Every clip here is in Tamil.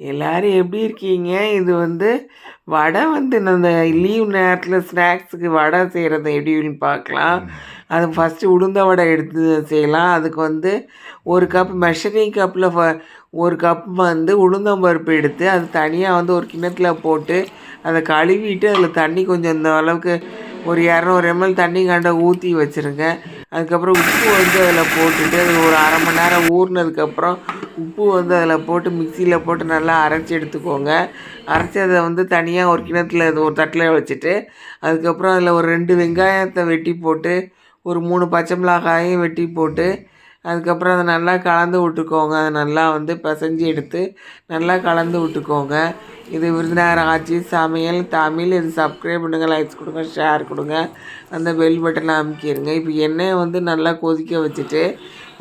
எல்லாரும் எப்படி இருக்கீங்க? இது வந்து வடை வந்து இந்த லீவ் நேரத்தில் ஸ்நாக்ஸுக்கு வடை செய்கிறது எப்படின்னு பார்க்கலாம். அது ஃபஸ்ட்டு உளுந்த வடை எடுத்து செய்யலாம். அதுக்கு வந்து ஒரு கப் மெஷரிங் கப்பில் ஒரு கப் வந்து உளுந்தம்பருப்பு எடுத்து அது தனியாக வந்து ஒரு கிண்ணத்துல போட்டு அதை கழுவிட்டு அதில் தண்ணி கொஞ்சம் இந்த அளவுக்கு ஒரு இரநூறு எம்எல் தண்ணி கண்ட ஊற்றி வச்சுருங்க. அதுக்கப்புறம் உப்பு வந்து அதில் போட்டுட்டு அது ஒரு அரை மணி நேரம் ஊறினதுக்கப்புறம் உப்பு வந்து அதில் போட்டு மிக்சியில் போட்டு நல்லா அரைச்சி எடுத்துக்கோங்க. அரைச்சி அதை வந்து தனியாக ஒரு கிணத்துல அது ஒரு தட்டில் வச்சுட்டு அதுக்கப்புறம் அதில் ஒரு ரெண்டு வெங்காயத்தை வெட்டி போட்டு ஒரு மூணு பச்சை மிளகாயும் வெட்டி போட்டு அதுக்கப்புறம் அதை நல்லா கலந்து விட்டுக்கோங்க. அதை நல்லா வந்து பிசைஞ்சி எடுத்து நல்லா கலந்து விட்டுக்கோங்க. இது விருதுநகர் ஆட்சி சமையல் தமிழ். இது சப்ஸ்கிரைப் பண்ணுங்கள் லைக்ஸ் கொடுங்க ஷேர் கொடுங்க. அந்த பெல் பட்டனை அமுக்கிடுங்க இப்போ எண்ணெயை வந்து நல்லா கொதிக்க வச்சுட்டு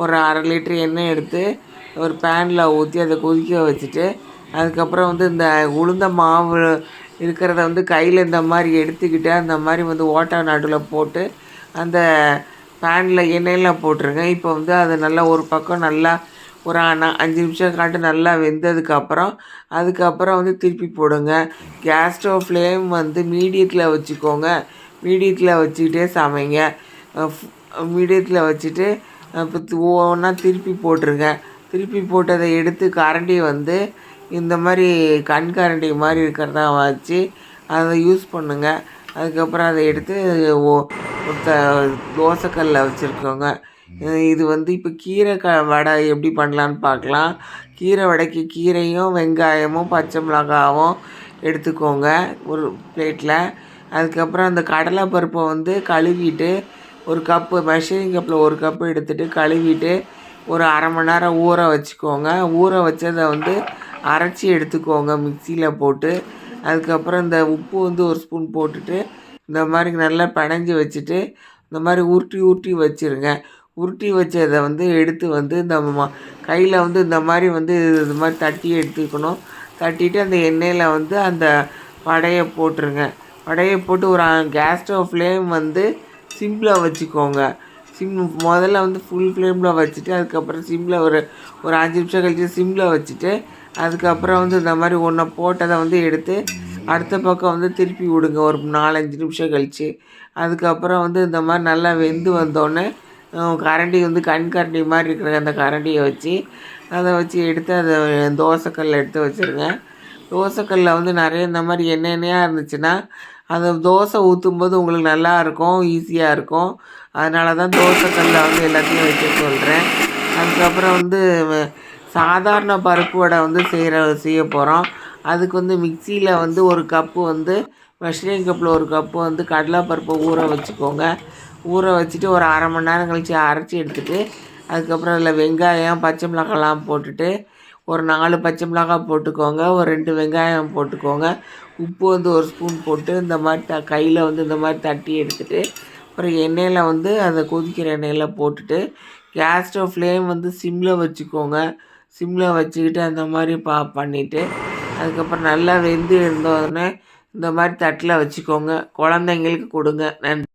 ஒரு அரை லிட்டர் எண்ணெய் எடுத்து ஒரு பேனில் ஊற்றி அதை கொதிக்க வச்சுட்டு அதுக்கப்புறம் வந்து இந்த உளுந்த மாவு இருக்கிறத வந்து கையில் இந்த மாதிரி எடுத்துக்கிட்டு அந்த மாதிரி வந்து ஓட்டை நடுவில் போட்டு அந்த பேனில் எண்ணெயெல்லாம் போட்டிருக்கேன். இப்போ வந்து அது நல்லா ஒரு பக்கம் நல்லா ஒரு ஆனால் அஞ்சு நிமிஷம் காட்டு நல்லா வெந்ததுக்கப்புறம் அதுக்கப்புறம் வந்து திருப்பி போடுங்க. கேஸ் ஸ்டவ் ஃப்ளேம் வந்து மீடியத்தில் வச்சுக்கோங்க. மீடியத்தில் வச்சுக்கிட்டே சமைங்க. மீடியத்தில் வச்சுட்டு இப்போ ஒவ்வொன்றா திருப்பி போட்டிருங்க. திருப்பி போட்டதை எடுத்து கரண்டி வந்து இந்த மாதிரி கண் கரண்டி மாதிரி இருக்கிறதா வச்சு அதை யூஸ் பண்ணுங்கள் அதுக்கப்புறம் அதை எடுத்து ஓ த தோசைக்கல்ல வச்சுருக்கோங்க. இது வந்து இப்போ கீரை க வடை எப்படி பண்ணலான்னு பார்க்கலாம். கீரை வடைக்கு கீரையும் வெங்காயமும் பச்சை மிளகாவும் எடுத்துக்கோங்க ஒரு பிளேட்டில் அதுக்கப்புறம் அந்த கடலை பருப்பை வந்து கழுவிட்டு ஒரு கப்பு மெஷரிங் கப்பில் ஒரு கப்பு எடுத்துகிட்டு கழுவிட்டு ஒரு அரை மணி நேரம் ஊற வச்சுக்கோங்க. ஊற வச்சதை வந்து அரைச்சி எடுத்துக்கோங்க மிக்சியில் போட்டு. அதுக்கப்புறம் இந்த உப்பு வந்து ஒரு ஸ்பூன் போட்டுட்டு இந்த மாதிரி நல்லா பிணைஞ்சி வச்சுட்டு இந்த மாதிரி உருட்டி உருட்டி வச்சுருங்க. உருட்டி வச்சதை வந்து எடுத்து வந்து இந்த கையில் வந்து இந்த மாதிரி வந்து இது மாதிரி தட்டி எடுத்துக்கணும். தட்டிட்டு அந்த எண்ணெயில் வந்து அந்த வடையை போட்டுருங்க. வடையை போட்டு ஒரு கேஸ் ஸ்டவ் ஃப்ளேம் வந்து சிம்பிளாக வச்சுக்கோங்க. சிம் முதல்ல வந்து ஃபுல் ஃப்ளேமில் வச்சுட்டு அதுக்கப்புறம் சிம்மில் ஒரு ஒரு அஞ்சு நிமிஷம் கழிச்சு சிம்மில் வச்சுட்டு அதுக்கப்புறம் வந்து இந்த மாதிரி ஒன்றை போட்டதை வந்து எடுத்து அடுத்த பக்கம் வந்து திருப்பி விடுங்க. ஒரு நாலஞ்சு நிமிஷம் கழிச்சு. அதுக்கப்புறம் வந்து இந்த மாதிரி நல்லா வெந்து வந்தோடனே கரண்டி வந்து கண் கரண்டி மாதிரி இருக்கிற அந்த கரண்டியை வச்சு அதை வச்சு எடுத்து அதை தோசைக்கல்ல எடுத்து வச்சுருங்க. தோசைக்கல்ல வந்து நிறைய இந்த மாதிரி எண்ணெய் எண்ணெயாக இருந்துச்சுன்னா அந்த தோசை ஊற்றும்போது உங்களுக்கு நல்லா இருக்கும் ஈஸியாக இருக்கும். அதனால தான் தோசைக்கல்ல வந்து எல்லாத்தையும் வைக்க சொல்கிறேன் அதுக்கப்புறம் வந்து சாதாரண பருப்பு வடை வந்து செய்கிற செய்ய போகிறோம் அதுக்கு வந்து மிக்சியில் வந்து ஒரு கப்பு வந்து மெஷரிங் கப்பில் ஒரு கப்பு வந்து கடலைப்பருப்பை ஊற வச்சுக்கோங்க. ஊற வச்சுட்டு ஒரு அரை மணி நேரம் கழித்து அரைச்சி எடுத்துகிட்டு அதுக்கப்புறம் அதில் வெங்காயம் பச்சை மிளகாலாம் போட்டுட்டு ஒரு நாலு பச்சை மிளகாய் போட்டுக்கோங்க. ஒரு ரெண்டு வெங்காயம் போட்டுக்கோங்க. உப்பு வந்து ஒரு ஸ்பூன் போட்டு இந்த மாதிரி த கையில் வந்து இந்த மாதிரி தட்டி எடுத்துட்டு அப்புறம் எண்ணெயில் வந்து அதை கொதிக்கிற எண்ணெயில் போட்டுட்டு கேஸ் ஸ்டவ் ஃப்ளேம் வந்து சிம்மில் வச்சுக்கோங்க. சிம்மில் வச்சுக்கிட்டு அந்த மாதிரி பா பண்ணிவிட்டு அதுக்கப்புறம் நல்லா வெந்து இருந்தோடனே இந்த மாதிரி தட்டில் வச்சுக்கோங்க. குழந்தைங்களுக்கு கொடுங்க. நன்றி.